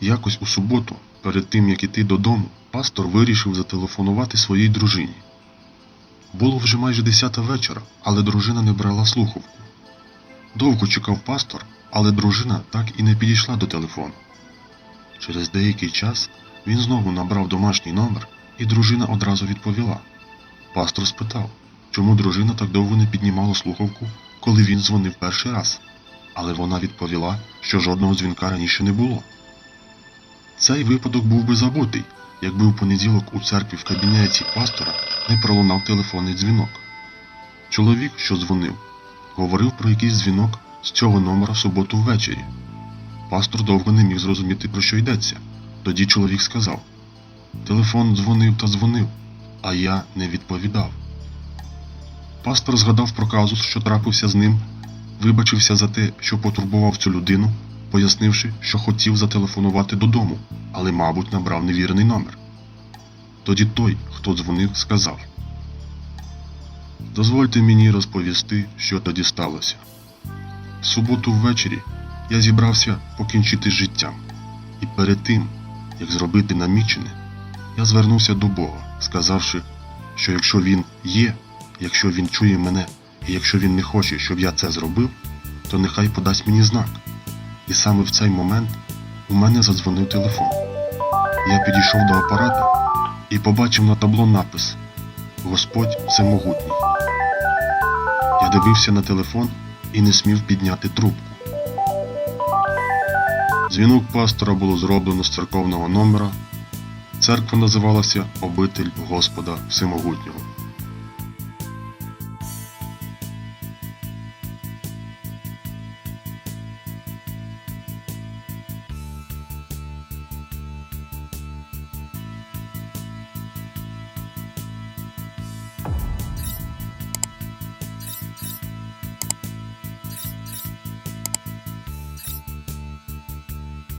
Якось у суботу, перед тим як іти додому, пастор вирішив зателефонувати своїй дружині. Було вже майже десята вечора, але дружина не брала слухавку. Довго чекав пастор, але дружина так і не підійшла до телефону. Через деякий час він знову набрав домашній номер, і дружина одразу відповіла. Пастор спитав, чому дружина так довго не піднімала слухавку, коли він дзвонив перший раз, але вона відповіла, що жодного дзвінка раніше не було. Цей випадок був би забутий, якби у понеділок у церкві в кабінеті пастора не пролунав телефонний дзвінок. Чоловік, що дзвонив, говорив про якийсь дзвінок з цього номера в суботу ввечері. Пастор довго не міг зрозуміти, про що йдеться. Тоді чоловік сказав: Телефон дзвонив та дзвонив, а я не відповідав. Пастор згадав про казус, що трапився з ним, вибачився за те, що потурбував цю людину, пояснивши, що хотів зателефонувати додому, але, мабуть, набрав невірний номер. Тоді той, хто дзвонив, сказав: Дозвольте мені розповісти, що тоді сталося. В суботу ввечері я зібрався покінчити з життям, і перед тим, як зробити намічене, я звернувся до Бога, сказавши, що якщо він є, якщо він чує мене, і якщо він не хоче, щоб я це зробив, то нехай подасть мені знак. І саме в цей момент у мене задзвонив телефон. Я підійшов до апарата і побачив на табло напис Господь Всемогутній. Я дивився на телефон і не смів підняти трубку. Дзвінок пастора було зроблено з церковного номера. Церква називалася Обитель Господа Всемогутнього.